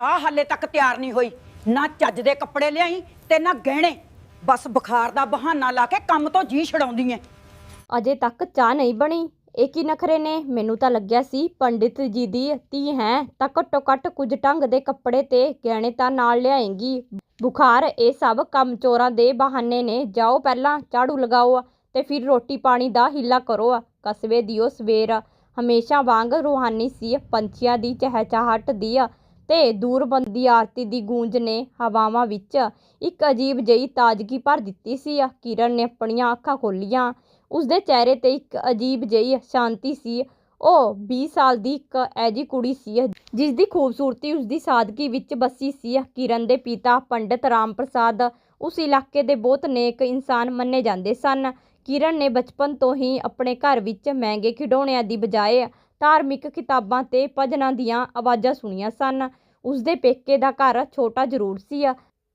ਆ ਹਾਲੇ ਤੱਕ ਤਿਆਰ ਨਹੀਂ ਹੋਈ। ਨਾ ਚੱਜ ਦੇ ਕੱਪੜੇ ਲਿਆਈ ਤੇ ਨਾ ਗਹਿਣੇ। ਬਸ ਬੁਖਾਰ ਦਾ ਬਹਾਨਾ ਲਾ ਕੇ ਕੰਮ ਤੋਂ ਜੀ ਛਡਾਉਂਦੀ ਐ। ਅਜੇ ਤੱਕ ਚਾਹ ਨਹੀਂ ਬਣੀ। ਇਹ ਕੀ ਨਖਰੇ ਨੇ? ਮੈਨੂੰ ਤਾਂ ਲੱਗਿਆ ਸੀ ਪੰਡਿਤ ਜੀ ਦੀ ਧੀ ਹੈ। ਤਾਂ ਘੱਟੋ ਘੱਟ ਕੁਝ ਢੰਗ ਦੇ ਕੱਪੜੇ ਤੇ ਗਹਿਣੇ ਤਾਂ ਨਾਲ ਲਿਆਏਂਗੀ। ਬੁਖਾਰ, ਇਹ ਸਭ ਕੰਮ ਚੋਰਾਂ ਦੇ ਬਹਾਨੇ ਨੇ। ਜਾਓ ਪਹਿਲਾਂ, ਝਾੜੂ ਲਗਾਓ ਤੇ ਫਿਰ ਰੋਟੀ ਪਾਣੀ ਦਾ ਹਿੱਲਾ ਕਰੋ ਕਸਬੇ ਦਿਓ ਉਹ ਸਵੇਰ। ਹਮੇਸ਼ਾ ਵਾਂਗ ਰੂਹਾਨੀ ਸੀ, ਪੰਛੀਆਂ ਦੀ ਚਹਿਚਹਾਟ ਦੀ ਤੇ ਦੂਰਬੰਦੀ ਆਰਤੀ ਦੀ ਗੂੰਜ ਨੇ ਹਵਾਵਾਂ ਵਿੱਚ ਇੱਕ ਅਜੀਬ ਜਿਹੀ ਤਾਜ਼ਗੀ ਭਰ ਦਿੱਤੀ ਸੀ। ਕਿਰਨ ਨੇ ਆਪਣੀਆਂ ਅੱਖਾਂ ਖੋਲੀਆਂ। ਉਸਦੇ ਚਿਹਰੇ ਤੇ ਇੱਕ ਅਜੀਬ ਜਿਹੀ ਸ਼ਾਂਤੀ ਸੀ। ਉਹ 20 ਸਾਲ ਦੀ ਇੱਕ ਐਜੀ ਕੁੜੀ ਸੀ, ਜਿਸ ਦੀ ਖੂਬਸੂਰਤੀ ਉਸਦੀ ਸਾਦਗੀ ਵਿੱਚ ਵਸੀ ਸੀ। ਕਿਰਨ ਦੇ ਪਿਤਾ ਪੰਡਿਤ ਰਾਮ ਪ੍ਰਸਾਦ ਉਸ ਇਲਾਕੇ ਦੇ ਬਹੁਤ ਨੇਕ ਇਨਸਾਨ ਮੰਨੇ ਜਾਂਦੇ ਸਨ। ਕਿਰਨ ਨੇ ਬਚਪਨ ਤੋਂ ਹੀ ਆਪਣੇ ਘਰ ਵਿੱਚ ਮਹਿੰਗੇ ਖਿਡੌਣਿਆਂ ਦੀ ਬਜਾਏ ਧਾਰਮਿਕ ਕਿਤਾਬਾਂ ਤੇ ਭਜਨਾਂ ਦੀਆਂ ਆਵਾਜ਼ਾਂ ਸੁਣੀਆਂ ਸਨ। ਉਸਦੇ ਪੇਕੇ ਦਾ ਘਰ ਛੋਟਾ ਜ਼ਰੂਰ ਸੀ।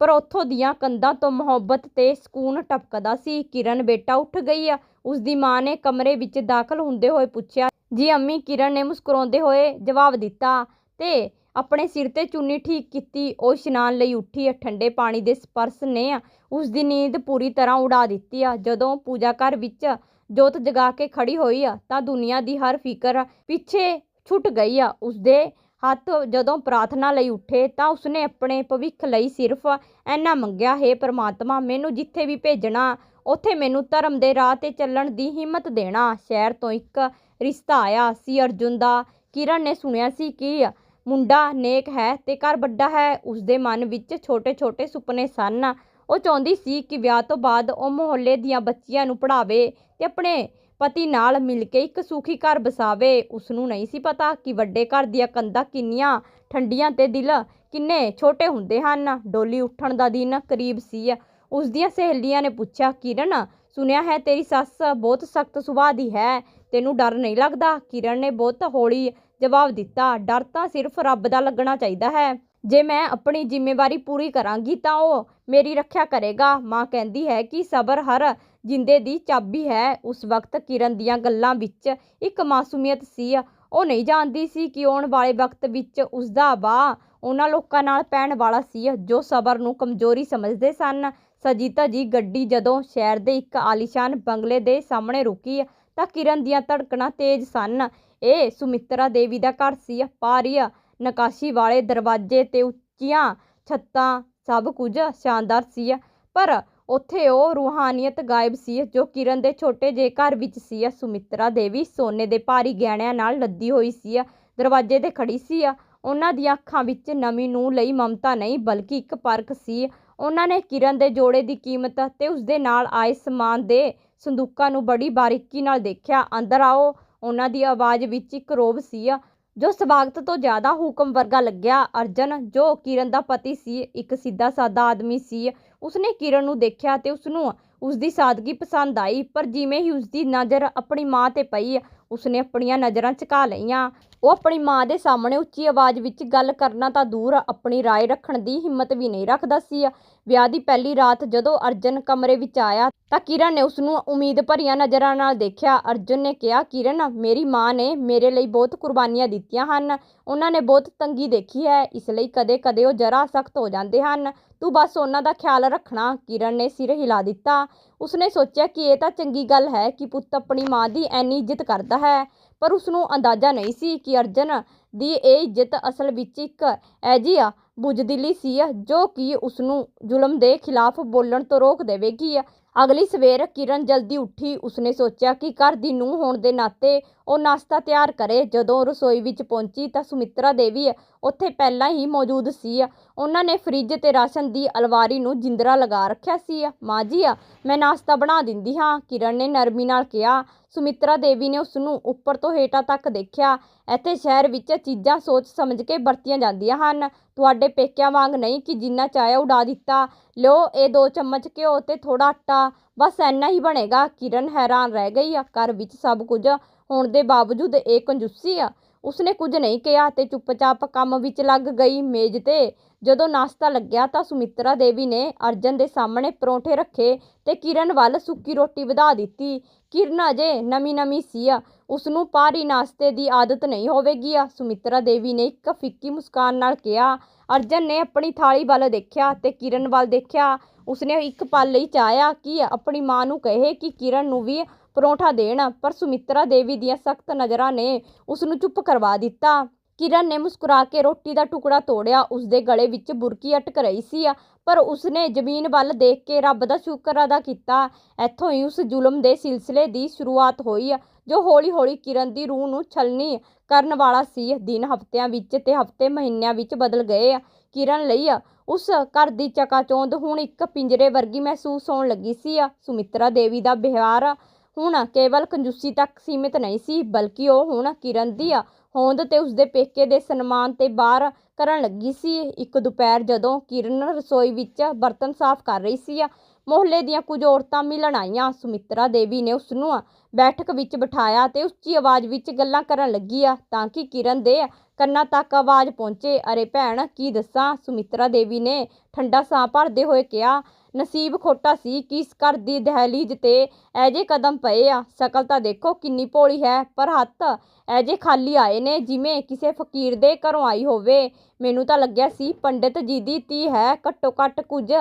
ਪਰ ਉੱਥੋਂ ਦੀਆਂ ਕੰਧਾਂ ਤੋਂ ਮੁਹੱਬਤ ਤੇ ਸਕੂਨ ਟਪਕਦਾ ਸੀ। ਕਿਰਨ ਬੇਟਾ ਉੱਠ ਗਈ। ਆ ਉਸਦੀ ਮਾਂ ਨੇ ਕਮਰੇ ਵਿੱਚ ਦਾਖਲ ਹੁੰਦੇ ਹੋਏ ਪੁੱਛਿਆ, ਜੀ ਅੰਮੀ, ਕਿਰਨ ਨੇ ਮੁਸਕਰਾਉਂਦੇ ਹੋਏ ਜਵਾਬ ਦਿੱਤਾ ਤੇ ਆਪਣੇ ਸਿਰ ਤੇ ਚੁੰਨੀ ਠੀਕ ਕੀਤੀ, ਉਹ ਇਸ਼ਨਾਨ ਲਈ ਉੱਠੀ, ਠੰਡੇ ਪਾਣੀ ਦੇ ਸਪਰਸ਼ ਨੇ। ਉਸਦੀ ਨੀਂਦ ਪੂਰੀ ਤਰ੍ਹਾਂ ਉਡਾ ਦਿੱਤੀ। ਆ ਜਦੋਂ ਪੂਜਾ ਘਰ ਵਿੱਚ ਜੋਤ ਜਗਾ ਕੇ ਖੜੀ ਹੋਈ ਆ, ਤਾਂ ਦੁਨੀਆ ਦੀ ਹਰ ਫਿਕਰ ਪਿੱਛੇ ਛੁੱਟ ਗਈ ਆ। ਉਸਦੇ ਹੱਥ ਜਦੋਂ ਪ੍ਰਾਰਥਨਾ ਲਈ ਉੱਠੇ, ਤਾਂ ਉਸਨੇ ਆਪਣੇ ਭਵਿੱਖ ਲਈ ਸਿਰਫ ਐਨਾ ਮੰਗਿਆ, ਹੈ ਪ੍ਰਮਾਤਮਾ, ਮੈਨੂੰ ਜਿੱਥੇ ਵੀ ਭੇਜਣਾ, ਉੱਥੇ ਮੈਨੂੰ ਧਰਮ ਦੇ ਰਾਹ ਤੇ ਚੱਲਣ ਦੀ ਹਿੰਮਤ ਦੇਣਾ। ਸ਼ਹਿਰ ਤੋਂ ਇੱਕ ਰਿਸ਼ਤਾ ਆਇਆ। ਸੀ ਅਰਜੁਨ ਦਾ, ਕਿਰਨ ਨੇ ਸੁਣਿਆ ਸੀ ਕਿ ਮੁੰਡਾ ਨੇਕ ਹੈ ਤੇ ਘਰ ਵੱਡਾ ਹੈ। ਉਸਦੇ ਮਨ ਵਿੱਚ ਛੋਟੇ-ਛੋਟੇ ਸੁਪਨੇ ਸਨ। ਉਹ ਚਾਹੁੰਦੀ ਸੀ ਕਿ ਵਿਆਹ ਤੋਂ ਬਾਅਦ ਉਹ ਮੁਹੱਲੇ ਦੀਆਂ ਬੱਚੀਆਂ ਨੂੰ ਪੜ੍ਹਾਵੇ ਤੇ ਆਪਣੇ ਪਤੀ ਨਾਲ ਮਿਲ ਕੇ ਇੱਕ ਸੁਖੀ ਘਰ ਬਸਾਵੇ ਉਸ ਨੂੰ ਨਹੀਂ ਸੀ ਪਤਾ ਕਿ ਵੱਡੇ ਘਰ ਦੀਆਂ ਕੰਧਾਂ ਕਿੰਨੀਆਂ ਠੰਡੀਆਂ ਤੇ ਦਿਲ ਕਿੰਨੇ ਛੋਟੇ ਹੁੰਦੇ ਹਨ। ਡੋਲੀ ਉੱਠਣ ਦਾ ਦਿਨ ਕਰੀਬ ਸੀ। ਉਸ ਦੀਆਂ ਸਹੇਲੀਆਂ ਨੇ ਪੁੱਛਿਆ, ਕਿਰਨ, ਸੁਣਿਆ ਹੈ ਤੇਰੀ ਸੱਸ ਬਹੁਤ ਸਖਤ ਸੁਭਾਅ ਦੀ ਹੈ। ਤੈਨੂੰ ਡਰ ਨਹੀਂ ਲੱਗਦਾ? ਕਿਰਨ ਨੇ ਬਹੁਤ ਹੌਲੀ ਜਵਾਬ ਦਿੱਤਾ, ਡਰ ਤਾਂ ਸਿਰਫ ਰੱਬ ਦਾ ਲੱਗਣਾ ਚਾਹੀਦਾ ਹੈ। ਜੇ ਮੈਂ ਆਪਣੀ ਜ਼ਿੰਮੇਵਾਰੀ ਪੂਰੀ ਕਰਾਂਗੀ ਤਾਂ ਉਹ ਮੇਰੀ ਰੱਖਿਆ ਕਰੇਗਾ। ਮਾਂ ਕਹਿੰਦੀ ਹੈ ਕਿ ਸਬਰ ਹਰ ਜਿੰਦੇ ਦੀ ਚਾਬੀ ਹੈ। ਉਸ ਵਕਤ ਕਿਰਨ ਦੀਆਂ ਗੱਲਾਂ ਵਿੱਚ ਇੱਕ ਮਾਸੂਮੀਅਤ ਸੀ। ਉਹ ਨਹੀਂ ਜਾਣਦੀ ਸੀ ਕਿ ਆਉਣ ਵਾਲੇ ਵਕਤ ਵਿੱਚ ਉਸਦਾ ਵਾਹ ਉਹਨਾਂ ਲੋਕਾਂ ਨਾਲ ਪੈਣ ਵਾਲਾ ਸੀ, ਜੋ ਸਬਰ ਨੂੰ ਕਮਜ਼ੋਰੀ ਸਮਝਦੇ ਸਨ। ਸਜੀਤਾ ਜੀ ਗੱਡੀ ਜਦੋਂ ਸ਼ਹਿਰ ਦੇ ਇੱਕ ਆਲੀਸ਼ਾਨ ਬੰਗਲੇ ਦੇ ਸਾਹਮਣੇ ਰੁਕੀ ਤਾਂ ਕਿਰਨ ਦੀਆਂ ਧੜਕਣਾਂ ਤੇਜ਼ ਸਨ। ਇਹ ਸੁਮਿਤਰਾ ਦੇਵੀ ਦਾ ਘਰ ਸੀ। ਪਾਰੀ ਨਕਾਸ਼ੀ ਵਾਲੇ ਦਰਵਾਜ਼ੇ ਤੇ ਉੱਚੀਆਂ ਛੱਤਾਂ ਸਭ ਕੁਝ ਸ਼ਾਨਦਾਰ ਸੀ। ਪਰ ਉੱਥੇ ਉਹ ਰੂਹਾਨੀਅਤ ਗਾਇਬ ਸੀ, ਜੋ ਕਿਰਨ ਦੇ ਛੋਟੇ ਜਿਹੇ ਘਰ ਵਿੱਚ ਸੀ। ਸੁਮਿਤਰਾ ਦੇਵੀ ਸੋਨੇ ਦੇ ਭਾਰੀ ਗਹਿਣਿਆਂ ਨਾਲ ਲੱਦੀ ਹੋਈ ਸੀ। ਦਰਵਾਜ਼ੇ ਤੇ ਖੜੀ ਸੀ। ਉਹਨਾਂ ਦੀਆਂ ਅੱਖਾਂ ਵਿੱਚ ਨਵੀਂ ਨੂੰ ਲਈ ਮਮਤਾ ਨਹੀਂ, ਬਲਕਿ ਇੱਕ ਪਰਖ ਸੀ। ਉਹਨਾਂ ਨੇ ਕਿਰਨ ਦੇ ਜੋੜੇ ਦੀ ਕੀਮਤ ਤੇ ਉਸਦੇ ਨਾਲ ਆਏ ਸਮਾਨ ਦੇ ਸੰਦੂਕਾਂ ਨੂੰ ਬੜੀ ਬਾਰੀਕੀ ਨਾਲ ਦੇਖਿਆ। ਅੰਦਰ ਆਓ। ਉਹਨਾਂ ਦੀ ਆਵਾਜ਼ ਵਿੱਚ ਇੱਕ ਰੋਬ ਸੀ। ਜੋ ਸਵਾਗਤ ਤੋਂ ਜ਼ਿਆਦਾ ਹੁਕਮ ਵਰਗਾ ਲੱਗਿਆ ਅਰਜਨ, ਜੋ ਕਿਰਨ ਦਾ ਪਤੀ ਸੀ, ਇੱਕ ਸਿੱਧਾ ਸਾਦਾ ਆਦਮੀ ਸੀ। ਉਸਨੇ ਕਿਰਨ ਨੂੰ ਦੇਖਿਆ ਤੇ ਉਸਨੂੰ ਉਸਦੀ ਸਾਦਗੀ ਪਸੰਦ ਆਈ, ਪਰ ਜਿਵੇਂ ਹੀ ਉਸਦੀ ਨਜ਼ਰ ਆਪਣੀ ਮਾਂ ਤੇ ਪਈ, ਉਸਨੇ ਆਪਣੀਆਂ ਨਜ਼ਰਾਂ ਝੁਕਾ ਲਈਆਂ। ਉਹ ਆਪਣੀ ਮਾਂ ਦੇ ਸਾਹਮਣੇ ਉੱਚੀ ਆਵਾਜ਼ ਵਿੱਚ ਗੱਲ ਕਰਨਾ ਤਾਂ ਦੂਰ ਆਪਣੀ رائے ਰੱਖਣ ਦੀ ਹਿੰਮਤ ਵੀ ਨਹੀਂ ਰੱਖਦਾ ਸੀ ਵਿਆਹ ਦੀ ਪਹਿਲੀ ਰਾਤ ਜਦੋਂ ਅਰਜਨ ਕਮਰੇ ਵਿੱਚ ਆਇਆ ਤਾਂ ਕਿਰਨ ਨੇ ਉਸ ਨੂੰ ਉਮੀਦ ਭਰੀਆਂ ਨਜ਼ਰਾਂ ਨਾਲ ਦੇਖਿਆ ਅਰਜਨ ਨੇ ਕਿਹਾ ਕਿਰਨ ਮੇਰੀ ਮਾਂ ਨੇ ਮੇਰੇ ਲਈ ਬਹੁਤ ਕੁਰਬਾਨੀਆਂ ਦਿੱਤੀਆਂ ਹਨ ਉਹਨਾਂ ਨੇ ਬਹੁਤ ਤੰਗੀ ਦੇਖੀ ਹੈ ਇਸ ਲਈ ਕਦੇ-ਕਦੇ ਉਹ ਜਰਾ ਸਖਤ ਹੋ ਜਾਂਦੇ ਹਨ ਤੂੰ ਬਸ ਉਹਨਾਂ ਦਾ ਖਿਆਲ ਰੱਖਣਾ ਕਿਰਨ ਨੇ ਸਿਰ ਹਿਲਾ ਦਿੱਤਾ ਉਸਨੇ ਸੋਚਿਆ ਕਿ ਇਹ ਤਾਂ ਚੰਗੀ ਗੱਲ ਹੈ ਕਿ ਪੁੱਤ ਆਪਣੀ ਮਾਂ ਦੀ ਐਨੀ ਇੱਜ਼ਤ ਕਰਦਾ ਹੈ ਪਰ ਉਸ ਨੂੰ ਅੰਦਾਜ਼ਾ ਨਹੀਂ ਸੀ ਕਿ ਅਰਜਨ ਦੀ ਇਹ ਇੱਜ਼ਤ ਅਸਲ ਵਿੱਚ ਇੱਕ ਐਜੀ ਆ ਬੁਝਦਿਲੀ ਸੀ, ਜੋ ਕਿ ਉਸ ਨੂੰ ਜ਼ੁਲਮ ਦੇ ਖਿਲਾਫ ਬੋਲਣ ਤੋਂ ਰੋਕ ਦੇਵੇਗੀ। ਅਗਲੀ ਸਵੇਰ ਕਿਰਨ ਜਲਦੀ ਉੱਠੀ। ਉਸਨੇ ਸੋਚਿਆ ਕਿ ਘਰ ਦੀ ਨੂੰਹ ਹੋਣ ਦੇ ਨਾਤੇ ਉਹ ਨਾਸ਼ਤਾ ਤਿਆਰ ਕਰੇ। ਜਦੋਂ ਰਸੋਈ ਵਿੱਚ ਪਹੁੰਚੀ ਤਾਂ ਸੁਮਿਤਰਾ ਦੇਵੀ ਉੱਥੇ ਪਹਿਲਾਂ ਹੀ ਮੌਜੂਦ ਸੀ। ਉਹਨਾਂ ਨੇ ਫਰਿੱਜ ਤੇ ਰਾਸ਼ਨ ਦੀ ਅਲਵਾਰੀ ਨੂੰ ਜਿੰਦਰਾ ਲਗਾ ਰੱਖਿਆ ਸੀ। ਮਾਂ ਜੀ, ਮੈਂ ਨਾਸ਼ਤਾ ਬਣਾ ਦਿੰਦੀ ਹਾਂ। ਕਿਰਨ ਨੇ ਨਰਮੀ ਨਾਲ ਕਿਹਾ ਸੁਮਿਤਰਾ ਦੇਵੀ ਨੇ ਉਸ ਨੂੰ ਉੱਪਰ ਤੋਂ ਹੇਠਾਂ ਤੱਕ ਦੇਖਿਆ। ਇੱਥੇ ਸ਼ਹਿਰ ਵਿੱਚ ਚੀਜ਼ਾਂ ਸੋਚ ਸਮਝ ਕੇ ਵਰਤੀਆਂ ਜਾਂਦੀਆਂ ਹਨ। ਤੁਹਾਡੇ ਪੇਕਿਆਂ ਵਾਂਗ ਨਹੀਂ ਕਿ ਜਿੰਨਾ ਚਾਹਿਆ ਉਡਾ ਦਿੱਤਾ। ਲਿਓ ਇਹ ਦੋ ਚਮਚ ਘਿਓ ਤੇ ਥੋੜਾ ਆਟਾ। ਬਸ ਇੰਨਾ ਹੀ ਬਣੇਗਾ। ਕਿਰਨ ਹੈਰਾਨ ਰਹਿ ਗਈ। ਆ ਘਰ ਵਿੱਚ ਸਭ ਕੁਝ ਹੋਣ ਦੇ ਬਾਵਜੂਦ ਇਹ ਕੰਜੂਸੀ ਆ। ਉਸਨੇ ਕੁਝ ਨਹੀਂ ਕਿਹਾ ਤੇ ਚੁੱਪਚਾਪ ਕੰਮ ਵਿੱਚ ਲੱਗ ਗਈ ਮੇਜ਼ ਤੇ। ਜਦੋਂ ਨਾਸ਼ਤਾ ਲੱਗਿਆ ਤਾਂ ਸੁਮਿਤਰਾ ਦੇਵੀ ਨੇ ਅਰਜਨ ਦੇ ਸਾਹਮਣੇ ਪਰੌਂਠੇ ਰੱਖੇ ਤੇ ਕਿਰਨ ਵੱਲ ਸੁੱਕੀ ਰੋਟੀ ਵਧਾ ਦਿੱਤੀ। ਕਿਰਨ ਅਜੇ ਨਵੀਂ ਨਵੀਂ ਸੀ ਉਸ ਨੂੰ ਭਾਰੀ ਨਾਸ਼ਤੇ ਦੀ ਆਦਤ ਨਹੀਂ ਹੋਵੇਗੀ ਸੁਮਿਤਰਾ ਦੇਵੀ ਨੇ ਇੱਕ ਫਿੱਕੀ ਮੁਸਕਾਨ ਨਾਲ ਕਿਹਾ, ਅਰਜਨ ਨੇ ਆਪਣੀ ਥਾਲੀ ਵੱਲ ਦੇਖਿਆ ਤੇ ਕਿਰਨ ਵੱਲ ਦੇਖਿਆ। ਉਸਨੇ ਇੱਕ ਪਲ ਲਈ ਚਾਹਿਆ ਕਿ ਆਪਣੀ ਮਾਂ ਨੂੰ ਕਹੇ ਕਿ ਕਿਰਨ ਨੂੰ ਵੀ ਪਰੌਂਠਾ ਦੇਣ, ਪਰ ਸੁਮਿਤਰਾ ਦੇਵੀ ਦੀਆਂ ਸਖਤ ਨਜ਼ਰਾਂ ਨੇ ਉਸ ਨੂੰ ਚੁੱਪ ਕਰਵਾ ਦਿੱਤਾ। ਕਿਰਨ ਨੇ ਮੁਸਕਰਾ ਕੇ ਰੋਟੀ ਦਾ ਟੁਕੜਾ ਤੋੜਿਆ। ਉਸਦੇ ਗਲੇ ਵਿੱਚ ਬੁਰਕੀ ਅਟਕ ਰਹੀ ਸੀ ਪਰ ਉਸਨੇ ਜ਼ਮੀਨ ਵੱਲ ਦੇਖ ਕੇ ਰੱਬ ਦਾ ਸ਼ੁਕਰ ਅਦਾ ਕੀਤਾ। ਇੱਥੋਂ ਹੀ ਉਸ ਜ਼ੁਲਮ ਦੇ ਸਿਲਸਿਲੇ ਦੀ ਸ਼ੁਰੂਆਤ ਹੋਈ, ਜੋ ਹੌਲੀ-ਹੌਲੀ ਕਿਰਨ ਦੀ ਰੂਹ ਨੂੰ ਛਲਣੀ ਕਰਨ ਵਾਲਾ ਸੀ। ਦਿਨ ਹਫ਼ਤਿਆਂ ਵਿੱਚ ਤੇ ਹਫ਼ਤੇ ਮਹੀਨਿਆਂ ਵਿੱਚ ਬਦਲ ਗਏ। ਕਿਰਨ ਲਈ ਉਸ ਘਰ ਦੀ ਚਕਾਚੌਂਧ ਹੁਣ ਇੱਕ ਪਿੰਜਰੇ ਵਰਗੀ ਮਹਿਸੂਸ ਹੋਣ ਲੱਗੀ ਸੀ। ਸੁਮਿਤਰਾ ਦੇਵੀ ਦਾ ਵਿਹਾਰ ਹੁਣ ਕੇਵਲ ਕੰਜੂਸੀ ਤੱਕ ਸੀਮਿਤ ਨਹੀਂ ਸੀ, ਬਲਕਿ ਉਹ ਹੁਣ ਕਿਰਨ ਦੀ ਹੋਂਦ ਤੇ ਉਸਦੇ ਪੇਕੇ ਦੇ ਸਨਮਾਨ ਤੇ ਬਾਹਰ ਕਰਨ ਲੱਗੀ ਸੀ। ਇੱਕ ਦੁਪਹਿਰ ਜਦੋਂ ਕਿਰਨ ਰਸੋਈ ਵਿੱਚ ਬਰਤਨ ਸਾਫ਼ ਕਰ ਰਹੀ ਸੀ, ਮੁਹੱਲੇ ਦੀਆਂ ਕੁਝ ਔਰਤਾਂ ਮਿਲਣ ਆਈਆਂ। ਸੁਮਿਤਰਾ ਦੇਵੀ ਨੇ ਉਸ ਨੂੰ ਬੈਠਕ ਵਿੱਚ ਬਿਠਾਇਆ ਤੇ ਉੱਚੀ ਆਵਾਜ਼ ਵਿੱਚ ਗੱਲਾਂ ਕਰਨ ਲੱਗੀ ਆ ਤਾਂ ਕਿ ਕਿਰਨ ਦੇ ਕੰਨਾਂ ਤੱਕ ਆਵਾਜ਼ ਪਹੁੰਚੇ। ਅਰੇ ਭੈਣ, ਕੀ ਦੱਸਾਂ? ਸੁਮਿਤਰਾ ਦੇਵੀ ਨੇ ਠੰਡਾ ਸਾਹ ਭਰਦੇ ਹੋਏ ਕਿਹਾ। ਨਸੀਬ ਖੋਟਾ ਸੀ ਕਿ ਇਸ ਘਰ ਦੀ ਦਹਿਲੀਜ ਤੇ ਐਜੇ ਕਦਮ ਪਏ ਆ। ਸ਼ਕਲ ਤਾਂ ਦੇਖੋ ਕਿੰਨੀ ਭੋਲੀ ਹੈ, ਪਰ ਹੱਥ ਐਜੇ ਖਾਲੀ ਆਏ ਨੇ ਜਿਵੇਂ ਕਿਸੇ ਫਕੀਰ ਦੇ ਘਰੋਂ ਆਈ ਹੋਵੇ। ਮੈਨੂੰ ਤਾਂ ਲੱਗਿਆ ਸੀ ਪੰਡਿਤ ਜੀ ਦੀ ਧੀ ਹੈ ਘੱਟੋ ਘੱਟ ਕੁਝ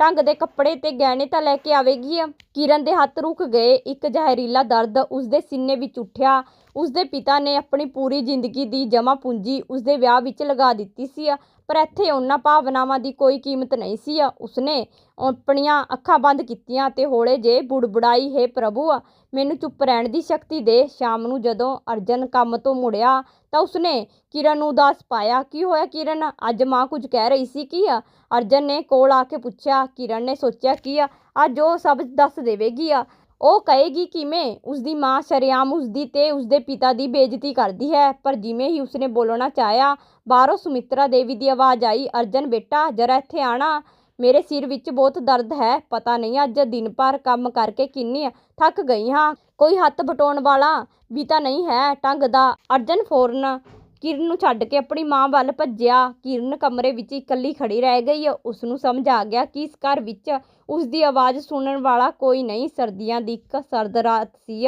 ਢੰਗ ਦੇ ਕੱਪੜੇ ਤੇ ਗਹਿਣੇ ਤਾਂ ਲੈ ਕੇ ਆਵੇਗੀ। ਕਿਰਨ ਦੇ ਹੱਥ ਰੁਕ ਗਏ, ਇੱਕ ਜ਼ਹਿਰੀਲਾ ਦਰਦ ਉਸਦੇ ਸੀਨੇ ਵਿੱਚ ਉੱਠਿਆ। ਉਸਦੇ ਪਿਤਾ ਨੇ ਆਪਣੀ ਪੂਰੀ ਜ਼ਿੰਦਗੀ ਦੀ ਜਮ੍ਹਾਂ ਪੂੰਜੀ ਉਸਦੇ ਵਿਆਹ ਵਿੱਚ ਲਗਾ ਦਿੱਤੀ ਸੀ ਪਰ ਇੱਥੇ ਉਹਨਾਂ ਭਾਵਨਾਵਾਂ ਦੀ ਕੋਈ ਕੀਮਤ ਨਹੀਂ ਸੀ ਉਸਨੇ ਆਪਣੀਆਂ ਅੱਖਾਂ ਬੰਦ ਕੀਤੀਆਂ ਅਤੇ ਹੌਲੇ ਜੇ ਬੁੜਬੁੜਾਈ, ਹੈ ਪ੍ਰਭੂ ਮੈਨੂੰ ਚੁੱਪ ਰਹਿਣ ਦੀ ਸ਼ਕਤੀ ਦੇ। ਸ਼ਾਮ ਨੂੰ ਜਦੋਂ ਅਰਜਨ ਕੰਮ ਤੋਂ ਮੁੜਿਆ ਤਾਂ ਉਸਨੇ ਕਿਰਨ ਨੂੰ ਉਦਾਸ ਪਾਇਆ, ਕੀ ਹੋਇਆ ਕਿਰਨ? ਅੱਜ ਮਾਂ ਕੁਝ ਕਹਿ ਰਹੀ ਸੀ ਕੀ ਆ? ਅਰਜਨ ਨੇ ਕੋਲ ਆ ਕੇ ਪੁੱਛਿਆ, ਕਿਰਨ ਨੇ ਸੋਚਿਆ, ਕੀ ਆ? ਅੱਜ ਉਹ ਸਭ ਦੱਸ ਦੇਵੇਗੀ ਆ। ਉਹ ਕਹੇਗੀ ਕਿਵੇਂ ਉਸਦੀ ਮਾਂ ਸ਼ਰੇਆਮ ਉਸਦੀ ਤੇ ਉਸਦੇ ਪਿਤਾ ਦੀ ਬੇਇੱਜ਼ਤੀ ਕਰਦੀ ਹੈ, ਪਰ ਜਿਵੇਂ ਹੀ ਉਸਨੇ ਬੋਲਣਾ ਚਾਹਿਆ, ਬਾਹਰੋਂ ਸੁਮਿਤਰਾ ਦੇਵੀ ਦੀ ਆਵਾਜ਼ ਆਈ, ਅਰਜਨ ਬੇਟਾ, ਜਰਾ ਇੱਥੇ ਆਣਾ। ਮੇਰੇ ਸਿਰ ਵਿੱਚ ਬਹੁਤ ਦਰਦ ਹੈ। ਪਤਾ ਨਹੀਂ ਅੱਜ ਦਿਨ ਭਰ ਕੰਮ ਕਰਕੇ ਕਿੰਨੀ ਥੱਕ ਗਈ ਹਾਂ। ਕੋਈ ਹੱਥ ਬਟਾਉਣ ਵਾਲਾ ਵੀ ਤਾਂ ਨਹੀਂ ਹੈ ਟੰਗ ਦਾ। ਅਰਜਨ ਫੌਰਨ ਕਿਰਨ ਨੂੰ ਛੱਡ ਕੇ ਆਪਣੀ ਮਾਂ ਵੱਲ ਭੱਜਿਆ। ਕਿਰਨ ਕਮਰੇ ਵਿੱਚ ਇਕੱਲੀ ਖੜੀ ਰਹਿ ਗਈ। ਉਸ ਨੂੰ ਸਮਝ ਆ ਗਿਆ ਕਿ ਇਸ ਘਰ ਵਿੱਚ ਉਸ ਦੀ ਆਵਾਜ਼ ਸੁਣਨ ਵਾਲਾ ਕੋਈ ਨਹੀਂ। ਸਰਦੀਆਂ ਦੀ ਇੱਕ ਸਰਦ ਰਾਤ ਸੀ।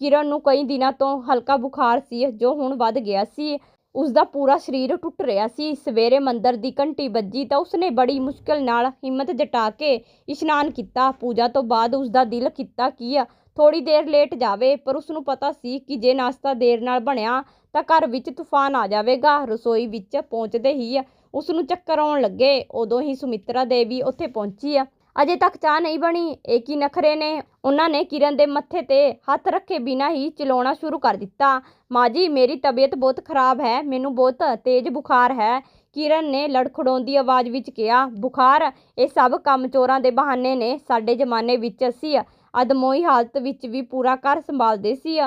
ਕਿਰਨ ਨੂੰ ਕਈ ਦਿਨਾਂ ਤੋਂ ਹਲਕਾ ਬੁਖਾਰ ਸੀ, ਜੋ ਹੁਣ ਵੱਧ ਗਿਆ ਸੀ। ਉਸ ਦਾ ਪੂਰਾ ਸਰੀਰ ਟੁੱਟ ਰਿਹਾ ਸੀ। ਸਵੇਰੇ ਮੰਦਰ ਦੀ ਘੰਟੀ ਵੱਜੀ ਤਾਂ ਉਸਨੇ ਬੜੀ ਮੁਸ਼ਕਲ ਨਾਲ ਹਿੰਮਤ ਜਟਾ ਕੇ ਇਸ਼ਨਾਨ ਕੀਤਾ। ਪੂਜਾ ਤੋਂ ਬਾਅਦ ਉਸ ਦਾ ਦਿਲ ਕੀਤਾ ਕੀ ਥੋੜੀ ਦੇਰ ਲੇਟ ਜਾਵੇ, ਪਰ ਉਸ ਨੂੰ ਪਤਾ ਸੀ ਕਿ ਜੇ ਨਾਸ਼ਤਾ ਦੇਰ ਨਾਲ ਬਣਿਆ ਤਾਂ ਘਰ ਵਿੱਚ ਤੂਫਾਨ ਆ ਜਾਵੇਗਾ, ਰਸੋਈ ਵਿੱਚ ਪਹੁੰਚਦੇ ਹੀ ਉਸ ਨੂੰ ਚੱਕਰ ਆਉਣ ਲੱਗੇ, ਉਦੋਂ ਹੀ ਸੁਮਿਤਰਾ ਦੇਵੀ ਉੱਥੇ ਪਹੁੰਚੀ ਆ। ਅਜੇ ਤੱਕ ਚਾਹ ਨਹੀਂ ਬਣੀ, ਇਹ ਕੀ ਨਖਰੇ ਨੇ? ਉਹਨਾਂ ਨੇ ਕਿਰਨ ਦੇ ਮੱਥੇ ਤੇ ਹੱਥ ਰੱਖੇ ਬਿਨਾਂ ਹੀ ਚਲਾਉਣਾ ਸ਼ੁਰੂ ਕਰ ਦਿੱਤਾ। ਮਾਂ ਜੀ, ਮੇਰੀ ਤਬੀਅਤ ਬਹੁਤ ਖਰਾਬ ਹੈ, ਮੈਨੂੰ ਬਹੁਤ ਤੇਜ਼ ਬੁਖਾਰ ਹੈ। ਕਿਰਨ ਨੇ ਲੜਖੜਾਉਂਦੀ ਆਵਾਜ਼ ਵਿੱਚ ਕਿਹਾ, ਬੁਖਾਰ, ਇਹ ਸਭ ਕੰਮ ਚੋਰਾਂ ਦੇ ਬਹਾਨੇ ਨੇ। ਸਾਡੇ ਜ਼ਮਾਨੇ ਵਿੱਚ ਅਸੀਂ ਅਦਮੋਈ ਹਾਲਤ ਵਿੱਚ ਵੀ ਪੂਰਾ ਘਰ ਸੰਭਾਲਦੇ ਸੀ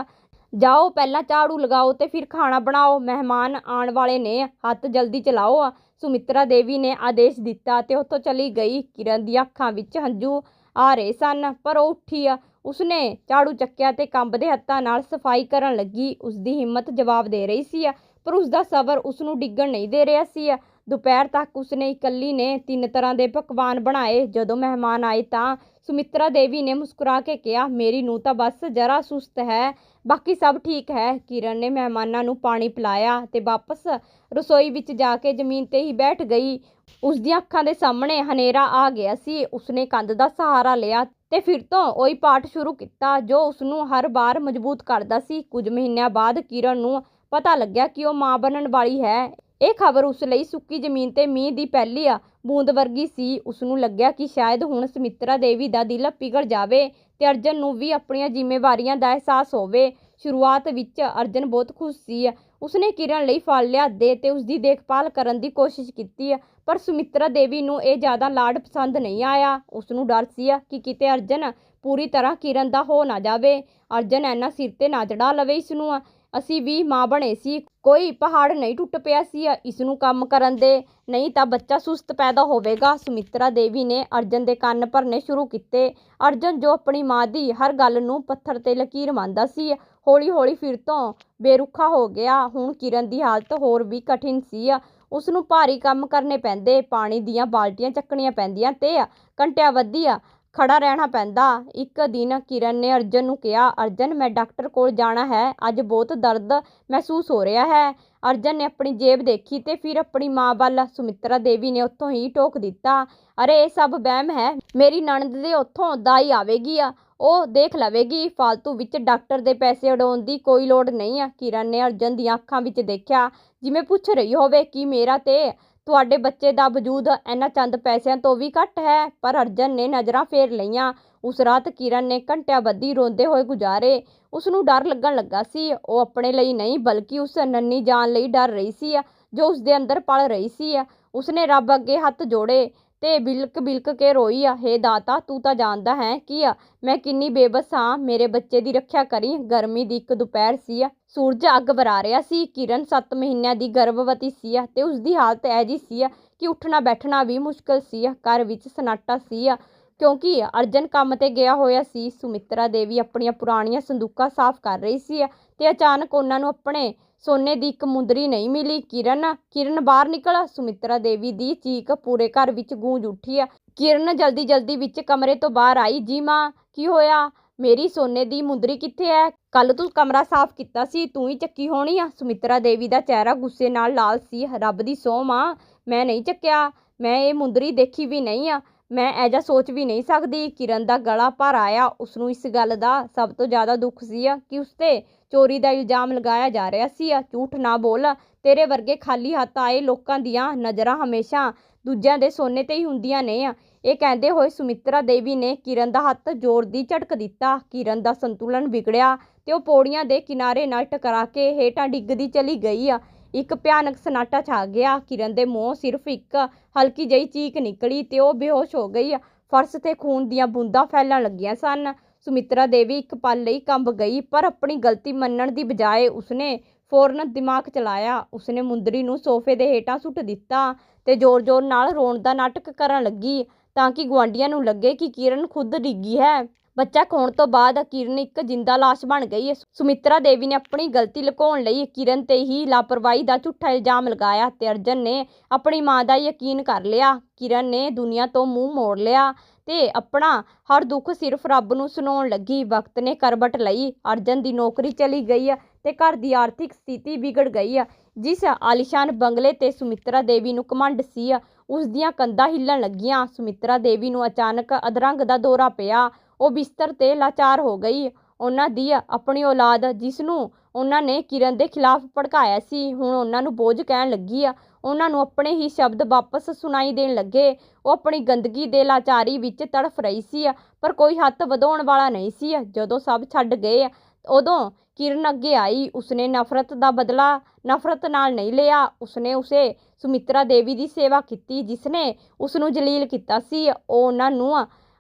ਜਾਓ, ਪਹਿਲਾਂ ਝਾੜੂ ਲਗਾਓ ਤੇ ਫਿਰ ਖਾਣਾ ਬਣਾਓ। ਮਹਿਮਾਨ ਆਉਣ ਵਾਲੇ ਨੇ, ਹੱਥ ਜਲਦੀ ਚਲਾਓ। ਸੁਮਿਤਰਾ ਦੇਵੀ ਨੇ ਆਦੇਸ਼ ਦਿੱਤਾ ਤੇ ਉੱਥੋਂ ਚਲੀ ਗਈ। ਕਿਰਨ ਦੀਆਂ ਅੱਖਾਂ ਵਿੱਚ ਹੰਝੂ ਆ ਰਹੇ ਸਨ, ਪਰ ਉਹ ਉੱਠੀ ਆ। ਉਸਨੇ ਝਾੜੂ ਚੱਕਿਆ ਤੇ ਕੰਬਦੇ ਹੱਥਾਂ ਨਾਲ ਸਫ਼ਾਈ ਕਰਨ ਲੱਗੀ। ਉਸਦੀ ਹਿੰਮਤ ਜਵਾਬ ਦੇ ਰਹੀ ਸੀ ਪਰ ਉਸਦਾ ਸਬਰ ਉਸ ਨੂੰ ਡਿੱਗਣ ਨਹੀਂ ਦੇ ਰਿਹਾ ਸੀ ਦੁਪਹਿਰ ਤੱਕ ਉਸਨੇ ਇਕੱਲੀ ਨੇ ਤਿੰਨ ਤਰ੍ਹਾਂ ਦੇ ਪਕਵਾਨ ਬਣਾਏ। ਜਦੋਂ ਮਹਿਮਾਨ ਆਏ ਤਾਂ ਸੁਮਿਤਰਾ ਦੇਵੀ ਨੇ ਮੁਸਕਰਾ ਕੇ ਕਿਹਾ, ਮੇਰੀ ਨੂੰ ਤਾਂ ਬਸ ਜਰਾ ਸੁਸਤ ਹੈ, ਬਾਕੀ ਸਭ ਠੀਕ ਹੈ। ਕਿਰਨ ਨੇ ਮਹਿਮਾਨਾਂ ਨੂੰ ਪਾਣੀ ਪਿਲਾਇਆ ਤੇ ਵਾਪਸ ਰਸੋਈ ਵਿੱਚ ਜਾ ਕੇ ਜ਼ਮੀਨ ਤੇ ਹੀ ਬੈਠ ਗਈ। ਉਸ ਦੀਆਂ ਅੱਖਾਂ ਦੇ ਸਾਹਮਣੇ ਹਨੇਰਾ ਆ ਗਿਆ ਸੀ। ਉਸਨੇ ਕੰਧ ਦਾ ਸਹਾਰਾ ਲਿਆ ਤੇ ਫਿਰ ਤੋਂ ਉਹੀ ਪਾਠ ਸ਼ੁਰੂ ਕੀਤਾ, ਜੋ ਉਸ ਨੂੰ ਹਰ ਵਾਰ ਮਜ਼ਬੂਤ ਕਰਦਾ ਸੀ। ਕੁਝ ਮਹੀਨਿਆਂ ਬਾਅਦ ਕਿਰਨ ਨੂੰ ਪਤਾ ਲੱਗਿਆ ਕਿ ਉਹ ਮਾਂ ਬਣਨ ਵਾਲੀ ਹੈ। ਇਹ ਖਬਰ ਉਸ ਲਈ ਸੁੱਕੀ ਜ਼ਮੀਨ ਤੇ ਮੀਂਹ ਦੀ ਪਹਿਲੀ ਆ। ਬੂੰਦ ਵਰਗੀ ਸੀ। ਉਸ ਨੂੰ ਲੱਗਿਆ ਕਿ ਸ਼ਾਇਦ ਹੁਣ ਸੁਮਿਤਰਾ ਦੇਵੀ ਦਾ ਦਿਲ ਪਿਘਲ ਜਾਵੇ ਤੇ ਅਰਜਨ ਨੂੰ ਵੀ ਆਪਣੀਆਂ ਜ਼ਿੰਮੇਵਾਰੀਆਂ ਦਾ ਅਹਿਸਾਸ ਹੋਵੇ। ਸ਼ੁਰੂਆਤ ਵਿੱਚ ਅਰਜਨ ਬਹੁਤ ਖੁਸ਼ ਸੀ। ਉਸਨੇ ਕਿਰਨ ਲਈ ਫਲ ਲਿਆਦੇ ਤੇ ਉਸ ਦੀ ਦੇਖਭਾਲ ਕਰਨ ਦੀ ਕੋਸ਼ਿਸ਼ ਕੀਤੀ। ਪਰ ਸੁਮਿਤਰਾ ਦੇਵੀ ਨੂੰ ਇਹ ਜ਼ਿਆਦਾ ਲਾਡ ਪਸੰਦ ਨਹੀਂ ਆਇਆ। ਉਸ ਨੂੰ ਡਰ ਸੀ ਕਿ ਕਿਤੇ ਅਰਜਨ ਪੂਰੀ ਤਰ੍ਹਾਂ ਕਿਰਨ ਦਾ ਹੋ ਨਾ ਜਾਵੇ। ਅਰਜਨ ਐਨਾ ਸਿਰ ਤੇ ਨਾ ਚੜਾ ਲਵੇ ਇਸ ਨੂੰ। ਅਸੀਂ ਵੀ ਮਾਂ ਬਣੇ ਸੀ। ਕੋਈ ਪਹਾੜ ਨਹੀਂ ਟੁੱਟ ਪਿਆ ਸੀ ਇਸ ਨੂੰ ਕੰਮ ਕਰਨ ਦੇ। ਨਹੀਂ ਤਾਂ ਬੱਚਾ ਸੁਸਤ ਪੈਦਾ ਹੋਵੇਗਾ। ਸੁਮਿਤਰਾ ਦੇਵੀ ਨੇ ਅਰਜਨ ਦੇ ਕੰਨ ਭਰਨੇ ਸ਼ੁਰੂ ਕੀਤੇ। ਅਰਜਨ ਜੋ ਆਪਣੀ ਮਾਂ ਦੀ ਹਰ ਗੱਲ ਨੂੰ ਪੱਥਰ ਤੇ ਲਕੀਰ ਮੰਨਦਾ ਸੀ ਹੌਲੀ ਹੌਲੀ ਫਿਰ ਤੋਂ ਬੇਰੁਖਾ ਹੋ ਗਿਆ। ਹੁਣ ਕਿਰਨ ਦੀ ਹਾਲਤ ਹੋਰ ਵੀ ਕਠਿਨ ਸੀ। ਉਸ ਨੂੰ ਭਾਰੀ ਕੰਮ ਕਰਨੇ ਪੈਂਦੇ। ਪਾਣੀ ਦੀਆਂ ਬਾਲਟੀਆਂ ਚੱਕਣੀਆਂ ਪੈਂਦੀਆਂ ਤੇ ਘੰਟਿਆਂ ਵਧੀਆ ਖੜਾ ਰਹਿਣਾ ਪੈਂਦਾ। ਇੱਕ ਦਿਨ ਕਿਰਨ ਨੇ ਅਰਜਨ ਨੂੰ ਕਿਹਾ, ਅਰਜਨ, ਮੈਂ ਡਾਕਟਰ ਕੋਲ ਜਾਣਾ ਹੈ। ਅੱਜ ਬਹੁਤ ਦਰਦ ਮਹਿਸੂਸ ਹੋ ਰਿਹਾ ਹੈ। ਅਰਜਨ ਨੇ ਆਪਣੀ ਜੇਬ ਦੇਖੀ ਤੇ ਫਿਰ ਆਪਣੀ ਮਾਂ ਵੱਲ ਸੁਮਿਤਰਾ ਦੇਵੀ ਨੇ ਉੱਥੋਂ ਹੀ ਟੋਕ ਦਿੱਤਾ, ਅਰੇ, ਇਹ ਸਭ ਵਹਿਮ ਹੈ। ਮੇਰੀ ਨਣਦ ਦੇ ਉੱਥੋਂ ਦਾਈ ਆਵੇਗੀ ਆ। ਉਹ ਦੇਖ ਲਵੇਗੀ, ਫਾਲਤੂ ਵਿੱਚ ਡਾਕਟਰ ਦੇ ਪੈਸੇ ਉਡਾਉਣ ਦੀ ਕੋਈ ਲੋੜ ਨਹੀਂ ਆ। ਕਿਰਨ ਨੇ ਅਰਜਨ ਦੀਆਂ ਅੱਖਾਂ ਵਿੱਚ ਦੇਖਿਆ, ਜਿਵੇਂ ਪੁੱਛ ਰਹੀ ਹੋਵੇ ਕਿ ਮੇਰਾ ਤੇ ਤੁਹਾਡੇ ਬੱਚੇ ਦਾ ਵਜੂਦ ਇਹਨਾਂ ਚੰਦ ਪੈਸਿਆਂ ਤੋਂ ਵੀ ਘੱਟ ਹੈ, ਪਰ ਅਰਜਨ ਨੇ ਨਜ਼ਰਾਂ ਫੇਰ ਲਈਆਂ। ਉਸ ਰਾਤ ਕਿਰਨ ਨੇ ਘੰਟਿਆਂ ਬੱਧੀ ਰੋਂਦੇ ਹੋਏ ਗੁਜ਼ਾਰੇ। ਉਸ ਨੂੰ ਡਰ ਲੱਗਣ ਲੱਗਾ ਸੀ। ਉਹ ਆਪਣੇ ਲਈ ਨਹੀਂ, ਬਲਕਿ ਉਸ ਨੰਨੀ ਜਾਨ ਲਈ ਡਰ ਰਹੀ ਸੀ, ਜੋ ਉਸ ਦੇ ਅੰਦਰ ਪਲ ਰਹੀ ਸੀ। ਉਸਨੇ ਰੱਬ ਅੱਗੇ ਹੱਥ ਜੋੜੇ। ਤੇ ਬਿਲਕ ਬਿਲਕ ਕੇ ਰੋਈ ਆ, ਹੇ ਦਾਤਾ, ਤੂੰ ਤਾਂ ਜਾਣਦਾ ਹੈ ਕੀ ਆ? ਮੈਂ ਕਿੰਨੀ ਬੇਬਸ ਹਾਂ, ਮੇਰੇ ਬੱਚੇ ਦੀ ਰੱਖਿਆ ਕਰੀ, ਗਰਮੀ ਦੀ ਇੱਕ ਦੁਪਹਿਰ ਸੀ ਆ। ਸੂਰਜ ਅੱਗ ਬਰਾ ਰਿਹਾ ਸੀ, ਕਿਰਨ 7 ਮਹੀਨਿਆਂ ਦੀ ਗਰਭਵਤੀ ਸੀ ਆ ਤੇ ਉਸ ਦੀ ਹਾਲਤ ਐ ਜੀ ਸੀ ਆ ਕਿ ਉੱਠਣਾ ਬੈਠਣਾ ਵੀ ਮੁਸ਼ਕਲ ਸੀ ਆ, ਘਰ ਵਿੱਚ ਸਨਾਟਾ ਸੀ ਆ। ਕਿਉਂਕਿ ਅਰਜਨ ਕੰਮ ਤੇ ਗਿਆ ਹੋਇਆ ਸੀ, ਸੁਮਿਤਰਾ ਦੇਵੀ ਆਪਣੀਆਂ ਪੁਰਾਣੀਆਂ ਸੰਦੂਕਾਂ ਸਾਫ਼ ਕਰ ਰਹੀ ਸੀ ਤੇ ਅਚਾਨਕ ਉਹਨਾਂ ਨੂੰ ਆਪਣੇ ਸੋਨੇ ਦੀ ਇੱਕ ਮੁੰਦਰੀ ਨਹੀਂ ਮਿਲੀ। ਕਿਰਨ ਕਿਰਨ ਬਾਹਰ ਨਿਕਲ, ਸੁਮਿਤਰਾ ਦੇਵੀ ਦੀ ਚੀਕ ਪੂਰੇ ਘਰ ਵਿੱਚ ਗੂੰਜ ਉੱਠੀ ਆ। ਕਿਰਨ ਜਲਦੀ ਜਲਦੀ ਵਿੱਚ ਕਮਰੇ ਤੋਂ ਬਾਹਰ ਆਈ। ਜੀ ਮਾਂ, ਕੀ ਹੋਇਆ? ਮੇਰੀ ਸੋਨੇ ਦੀ ਮੁੰਦਰੀ ਕਿੱਥੇ ਹੈ ਕੱਲ ਤੂੰ ਕਮਰਾ ਸਾਫ਼ ਕੀਤਾ ਸੀ, ਤੂੰ ਹੀ ਚੱਕੀ ਹੋਣੀ ਆ। ਸੁਮਿਤਰਾ ਦੇਵੀ ਦਾ ਚਿਹਰਾ ਗੁੱਸੇ ਨਾਲ ਲਾਲ ਸੀ। ਰੱਬ ਦੀ ਸਹੁੰ ਮਾਂ, ਮੈਂ ਨਹੀਂ ਚੱਕਿਆ। ਮੈਂ ਇਹ ਮੁੰਦਰੀ ਦੇਖੀ ਵੀ ਨਹੀਂ ਆ। ਮੈਂ ਐਜਾ ਸੋਚ ਵੀ ਨਹੀਂ ਸਕਦੀ। ਕਿਰਨ ਦਾ ਗਲਾ ਭਰ ਆਇਆ। ਉਸ ਨੂੰ ਇਸ ਗੱਲ ਦਾ ਸਭ ਤੋਂ ਜ਼ਿਆਦਾ ਦੁੱਖ ਸੀ ਕਿ ਉਸ ਤੇ ਚੋਰੀ ਦਾ ਇਲਜ਼ਾਮ ਲਗਾਇਆ ਜਾ ਰਿਹਾ ਸੀ। ਝੂਠ ਨਾ ਬੋਲ। ਤੇਰੇ ਵਰਗੇ ਖਾਲੀ ਹੱਥ ਆਏ ਲੋਕਾਂ ਦੀਆਂ ਨਜ਼ਰਾਂ ਹਮੇਸ਼ਾ ਦੂਜਿਆਂ ਦੇ ਸੋਨੇ ਤੇ ਹੀ ਹੁੰਦੀਆਂ ਨੇ। ਇਹ ਕਹਿੰਦੇ ਹੋਏ ਸੁਮਿਤਰਾ ਦੇਵੀ ਨੇ ਕਿਰਨ ਦਾ ਹੱਥ ਜ਼ੋਰ ਦੀ ਝਟਕ ਦਿੱਤਾ। ਕਿਰਨ ਦਾ ਸੰਤੁਲਨ ਵਿਗੜਿਆ ਤੇ ਉਹ ਪੌੜੀਆਂ ਦੇ ਕਿਨਾਰੇ ਨਾਲ ਟਕਰਾ ਕੇ ਹੇਠਾਂ ਡਿੱਗਦੀ ਚਲੀ ਗਈ। ਆ ਇੱਕ ਭਿਆਨਕ ਸਨਾਟਾ ਛਾ ਗਿਆ। ਕਿਰਨ ਦੇ ਮੂੰਹੋਂ ਸਿਰਫ ਇੱਕ ਹਲਕੀ ਜਿਹੀ ਚੀਕ ਨਿਕਲੀ ਤੇ ਉਹ ਬੇਹੋਸ਼ ਹੋ ਗਈ। ਫਰਸ਼ ਤੇ ਖੂਨ ਦੀਆਂ ਬੂੰਦਾਂ ਫੈਲਣ ਲੱਗੀਆਂ ਸਨ। ਸੁਮਿਤਰਾ ਦੇਵੀ ਇੱਕ ਪਲ ਲਈ ਕੰਬ ਗਈ, ਪਰ ਆਪਣੀ ਗਲਤੀ ਮੰਨਣ ਦੀ ਬਜਾਏ ਉਸਨੇ ਫੌਰਨ ਦਿਮਾਗ ਚਲਾਇਆ। ਉਸਨੇ ਮੁੰਦਰੀ ਨੂੰ ਸੋਫੇ ਦੇ ਹੇਠਾਂ ਸੁੱਟ ਦਿੱਤਾ ਤੇ ਜ਼ੋਰ-ਜ਼ੋਰ ਨਾਲ ਰੋਣ ਦਾ ਨਾਟਕ ਕਰਨ ਲੱਗੀ, ਤਾਂ ਕਿ ਗੁਆਂਢੀਆਂ ਨੂੰ ਲੱਗੇ ਕਿ ਕਿਰਨ ਖੁਦ ਡਿੱਗੀ ਹੈ। ਬੱਚਾ ਖੋਣ ਤੋਂ ਬਾਅਦ ਕਿਰਨ ਇੱਕ ਜਿੰਦਾ ਲਾਸ਼ ਬਣ ਗਈ। ਸੁਮਿਤਰਾ ਦੇਵੀ ਨੇ ਆਪਣੀ ਗਲਤੀ ਲੁਕਾਉਣ ਲਈ ਕਿਰਨ ਤੇ ਹੀ ਲਾਪਰਵਾਹੀ ਦਾ ਝੂਠਾ ਇਲਜ਼ਾਮ ਲਗਾਇਆ ਤੇ ਅਰਜਨ ਨੇ ਆਪਣੀ ਮਾਂ ਦਾ ਯਕੀਨ ਕਰ ਲਿਆ। ਕਿਰਨ ਨੇ ਦੁਨੀਆ ਤੋਂ ਮੂੰਹ ਮੋੜ ਲਿਆ। ਤੇ ਆਪਣਾ ਹਰ ਦੁੱਖ ਸਿਰਫ ਰੱਬ ਨੂੰ ਸੁਣਾਉਣ ਲੱਗੀ। ਵਕਤ ਨੇ ਕਰਵਟ ਲਈ, ਅਰਜਨ ਦੀ ਨੌਕਰੀ ਚਲੀ ਗਈ ਆ ਤੇ ਘਰ ਦੀ ਆਰਥਿਕ ਸਥਿਤੀ ਵਿਗੜ ਗਈ ਆ, ਜਿਸ ਆਲੀਸ਼ਾਨ ਬੰਗਲੇ ਤੇ ਸੁਮਿਤਰਾ ਦੇਵੀ ਨੂੰ ਕਮੰਡ ਸੀ ਉਸ ਦੀਆਂ ਕੰਧਾਂ ਹਿੱਲਣ ਲੱਗੀਆਂ। ਸੁਮਿਤਰਾ ਦੇਵੀ ਨੂੰ ਅਚਾਨਕ ਅਧਰੰਗ ਦਾ ਦੌਰਾ ਪਿਆ। ਉਹ ਬਿਸਤਰ ਤੇ ਲਾਚਾਰ ਹੋ ਗਈ। ਉਹਨਾਂ ਦੀ ਆਪਣੀ ਔਲਾਦ, ਜਿਸ ਨੂੰ ਉਹਨਾਂ ਨੇ ਕਿਰਨ ਦੇ ਖਿਲਾਫ ਭੜਕਾਇਆ ਸੀ, ਹੁਣ ਉਹਨਾਂ ਨੂੰ ਬੋਝ ਕਹਿਣ ਲੱਗੀ ਆ। ਉਹਨਾਂ ਨੂੰ ਆਪਣੇ ਹੀ ਸ਼ਬਦ ਵਾਪਸ ਸੁਣਾਈ ਦੇਣ ਲੱਗੇ। ਉਹ ਆਪਣੀ ਗੰਦਗੀ ਦੇ ਲਾਚਾਰੀ ਵਿੱਚ ਤੜਫ ਰਹੀ ਸੀ, ਪਰ ਕੋਈ ਹੱਥ ਵਧਾਉਣ ਵਾਲਾ ਨਹੀਂ ਸੀ। ਜਦੋਂ ਸਭ ਛੱਡ ਗਏ, ਉਦੋਂ ਕਿਰਨ ਅੱਗੇ ਆਈ। ਉਸਨੇ ਨਫ਼ਰਤ ਦਾ ਬਦਲਾ ਨਫ਼ਰਤ ਨਾਲ ਨਹੀਂ ਲਿਆ। ਉਸਨੇ ਉਸੇ ਸੁਮਿਤਰਾ ਦੇਵੀ ਦੀ ਸੇਵਾ ਕੀਤੀ, ਜਿਸਨੇ ਉਸ ਨੂੰ ਜਲੀਲ ਕੀਤਾ ਸੀ। ਉਹ ਉਹਨਾਂ ਨੂੰ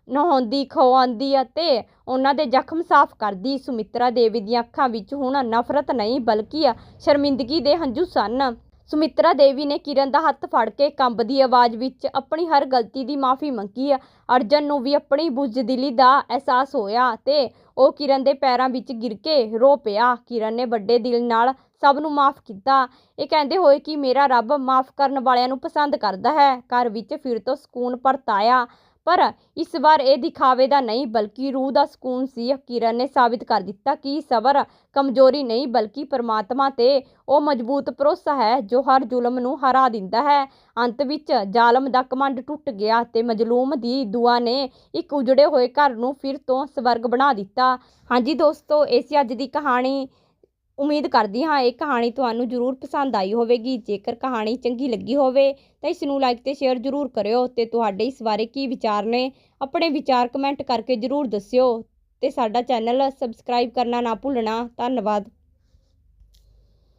ਨਹਾਉਂਦੀ, ਖਵਾਉਂਦੀ ਅਤੇ ਉਹਨਾਂ ਦੇ ਜ਼ਖਮ ਸਾਫ਼ ਕਰਦੀ। ਸੁਮਿਤਰਾ ਦੇਵੀ ਦੀਆਂ ਅੱਖਾਂ ਵਿੱਚ ਹੁਣ ਨਫ਼ਰਤ ਨਹੀਂ, ਬਲਕਿ ਸ਼ਰਮਿੰਦਗੀ ਦੇ ਹੰਝੂ ਸਨ। ਸੁਮਿਤਰਾ ਦੇਵੀ ਨੇ ਕਿਰਨ ਦਾ ਹੱਥ ਫੜ ਕੇ ਕੰਬਦੀ ਆਵਾਜ਼ ਵਿੱਚ ਆਪਣੀ ਹਰ ਗਲਤੀ ਦੀ ਮਾਫੀ ਮੰਗੀ ਅਰਜਨ ਨੂੰ ਵੀ ਆਪਣੀ ਬੁਜ਼ਦਿਲੀ ਦਾ ਅਹਿਸਾਸ ਹੋਇਆ ਤੇ ਉਹ ਕਿਰਨ ਦੇ ਪੈਰਾਂ ਵਿੱਚ ਗਿਰ ਕੇ ਰੋ ਪਿਆ। ਕਿਰਨ ਨੇ ਵੱਡੇ ਦਿਲ ਨਾਲ ਸਭ ਨੂੰ ਮਾਫ ਕੀਤਾ। ਇਹ ਕਹਿੰਦੇ ਹੋਏ ਕਿ ਮੇਰਾ ਰੱਬ ਮਾਫ ਕਰਨ ਵਾਲਿਆਂ ਨੂੰ ਪਸੰਦ ਕਰਦਾ ਹੈ। ਘਰ ਵਿੱਚ ਫਿਰ ਤੋਂ ਸਕੂਨ ਪਰਤਾਇਆ ਪਰ ਇਸ ਵਾਰ ਇਹ ਦਿਖਾਵੇ ਦਾ ਨਹੀਂ, ਬਲਕਿ ਰੂਹ ਦਾ ਸਕੂਨ ਸੀ ਕਿਰਨ ਨੇ ਸਾਬਿਤ ਕਰ ਦਿੱਤਾ ਕਿ ਸਬਰ ਕਮਜ਼ੋਰੀ ਨਹੀਂ, ਬਲਕਿ ਪਰਮਾਤਮਾ ਤੇ ਉਹ ਮਜ਼ਬੂਤ ਭਰੋਸਾ ਹੈ, ਜੋ ਹਰ ਜ਼ੁਲਮ ਨੂੰ ਹਰਾ ਦਿੰਦਾ ਹੈ। ਅੰਤ ਵਿੱਚ ਜ਼ਾਲਮ ਦਾ ਕਮੰਡ ਟੁੱਟ ਗਿਆ ਤੇ ਮਜ਼ਲੂਮ ਦੀ ਦੁਆ ਨੇ ਇੱਕ ਉਜੜੇ ਹੋਏ ਘਰ ਨੂੰ ਫਿਰ ਤੋਂ ਸਵਰਗ ਬਣਾ ਦਿੱਤਾ। ਹਾਂਜੀ ਦੋਸਤੋ, ਇਹ ਸੀ ਅੱਜ ਦੀ ਕਹਾਣੀ। ਉਮੀਦ ਕਰਦੀ ਹਾਂ ਇਹ ਕਹਾਣੀ ਤੁਹਾਨੂੰ ਜ਼ਰੂਰ ਪਸੰਦ ਆਈ ਹੋਵੇਗੀ। ਜੇਕਰ ਕਹਾਣੀ ਚੰਗੀ ਲੱਗੀ ਹੋਵੇ ਤਾਂ ਇਸ ਨੂੰ ਲਾਈਕ ਤੇ ਸ਼ੇਅਰ ਜ਼ਰੂਰ ਕਰਿਓ ਤੇ ਤੁਹਾਡੇ ਇਸ ਬਾਰੇ ਕੀ ਵਿਚਾਰ ਨੇ, ਆਪਣੇ ਵਿਚਾਰ ਕਮੈਂਟ ਕਰਕੇ ਜ਼ਰੂਰ ਦੱਸਿਓ ਤੇ ਸਾਡਾ ਚੈਨਲ ਸਬਸਕ੍ਰਾਈਬ ਕਰਨਾ ਨਾ ਭੁੱਲਣਾ। ਧੰਨਵਾਦ।